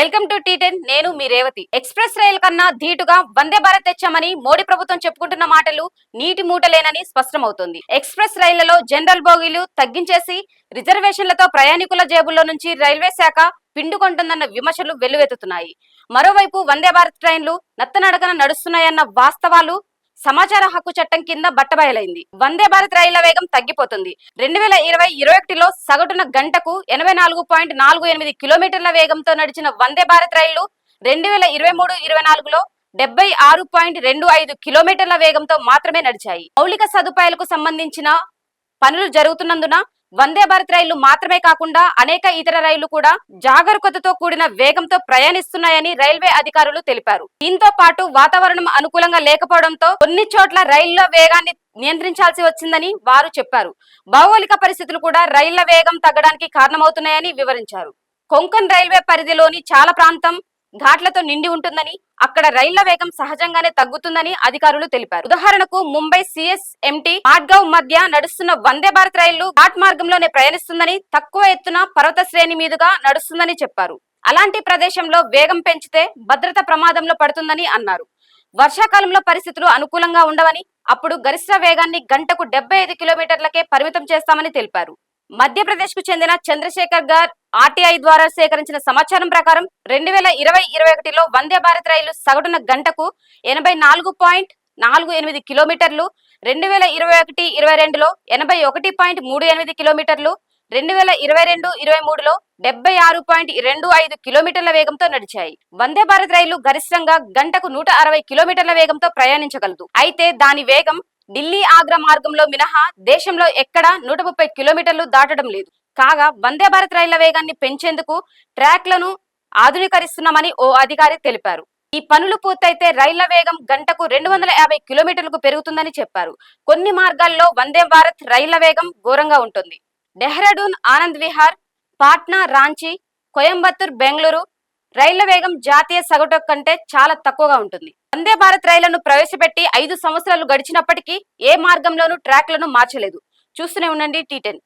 Welcome to tea ten. నేను మీ Revathi. Express రైలు కన్నా ధీటుగా వందే భారత్ తెచ్చామని మోడీ ప్రభుత్వం చెప్పుకుంటున్న మాటలు నీటి మూటలేనని స్పష్టమవుతోంది. ఎక్స్ప్రెస్ రైళ్ళలో జనరల్ బోగీలు తగ్గించేసి రిజర్వేషన్లతో ప్రయాణికుల జేబుల్లో నుంచి రైల్వే శాఖ పిండుకొంటుందన్న విమర్శలు వెల్లువెత్తుతున్నాయి. మరోవైపు వందే భారత్ ట్రైన్లు నత్తనడకన నడుస్తున్నాయన్న వాస్తవాలు సమాచార హక్కు చట్టం కింద బట్టబయలైంది. వందే భారత్ రైళ్ళ వేగం తగ్గిపోతుంది. రెండు వేల ఇరవై ఇరవై ఒకటిలో సగటున గంటకు ఎనభై నాలుగు పాయింట్ నాలుగు ఎనిమిది కిలోమీటర్ల వేగంతో నడిచిన వందే భారత్ రైళ్ళు రెండు వేల ఇరవై మూడు ఇరవై నాలుగులో డెబ్బై ఆరు పాయింట్ రెండు ఐదు కిలోమీటర్ల వేగంతో మాత్రమే నడిచాయి. మౌలిక సదుపాయాలకు సంబంధించిన పనులు జరుగుతున్నందున వందే భారత్ రైళ్ళు మాత్రమే కాకుండా అనేక ఇతర రైళ్ళు కూడా జాగరూకతతో కూడిన వేగంతో ప్రయాణిస్తున్నాయని రైల్వే అధికారులు తెలిపారు. దీంతో పాటు వాతావరణం అనుకూలంగా లేకపోవడంతో కొన్ని చోట్ల రైళ్ళ వేగాన్ని నియంత్రించాల్సి వచ్చిందని వారు చెప్పారు. భౌగోళిక పరిస్థితులు కూడా రైళ్ళ వేగం తగ్గడానికి కారణమవుతున్నాయని వివరించారు. కొంకన్ రైల్వే పరిధిలోని చాలా ప్రాంతం ఘాట్లతో నిండి ఉంటుందని అక్కడ రైళ్ళ వేగం సహజంగానే తగ్గుతుందని అధికారులు తెలిపారు. ఉదాహరణకు ముంబై సిఎస్ ఎంటీ ఆట్గావ్ మధ్య నడుస్తున్న వందే భారత్ రైళ్ళు ఘాట్ మార్గంలోనే ప్రయాణిస్తుందని తక్కువ ఎత్తున పర్వత శ్రేణి మీదుగా నడుస్తుందని చెప్పారు. అలాంటి ప్రదేశంలో వేగం పెంచితే భద్రత ప్రమాదంలో పడుతుందని అన్నారు. వర్షాకాలంలో పరిస్థితులు అనుకూలంగా ఉండవని అప్పుడు గరిష్ట వేగాన్ని గంటకు డెబ్బై ఐదు కిలోమీటర్లకే పరిమితం చేస్తామని తెలిపారు. మధ్యప్రదేశ్కు చెందిన చంద్రశేఖర్ గార్ ఆర్టీఐ ద్వారా సేకరించిన సమాచారం ప్రకారం రెండు వేల ఇరవై ఇరవై ఒకటిలో వందే భారత్ రైలు సగటున గంటకు ఎనభై నాలుగు పాయింట్ నాలుగు ఎనిమిది కిలోమీటర్లు రెండు వేల ఇరవై ఒకటి ఇరవై రెండులో ఎనభై ఒకటి పాయింట్ మూడు ఎనిమిది కిలోమీటర్లు రెండు వేల ఇరవై రెండు ఇరవై మూడులో డెబ్బై ఆరు పాయింట్ రెండు ఐదు కిలోమీటర్ల వేగంతో నడిచాయి. వందే భారత్ రైలు గరిష్టంగా గంటకు నూట అరవై కిలోమీటర్ల వేగంతో ప్రయాణించగలదు. అయితే దాని వేగం ఢిల్లీ ఆగ్రా మార్గంలో మినహా దేశంలో ఎక్కడా నూట ముప్పై కిలోమీటర్లు దాటడం లేదు. కాగా వందే భారత్ రైళ్ళ వేగాన్ని పెంచేందుకు ట్రాక్లను ఆధునీకరిస్తున్నామని ఓ అధికారి తెలిపారు. ఈ పనులు పూర్తయితే రైళ్ళ వేగం గంటకు రెండు వందల యాభై కిలోమీటర్లకు పెరుగుతుందని చెప్పారు. కొన్ని మార్గాల్లో వందే భారత్ రైళ్ళ వేగం ఘోరంగా ఉంటుంది. డెహ్రాడూన్ ఆనంద్ విహార్ పాట్నా రాంచీ కోయంబత్తూర్ బెంగళూరు రైళ్ళ వేగం జాతీయ సగటు కంటే చాలా తక్కువగా ఉంటుంది. వందే భారత్ రైళ్ళను ప్రవేశపెట్టి ఐదు సంవత్సరాలు గడిచినప్పటికీ ఏ మార్గంలోనూ ట్రాక్లను మార్చలేదు. చూస్తూనే ఉండండి టీ టెన్.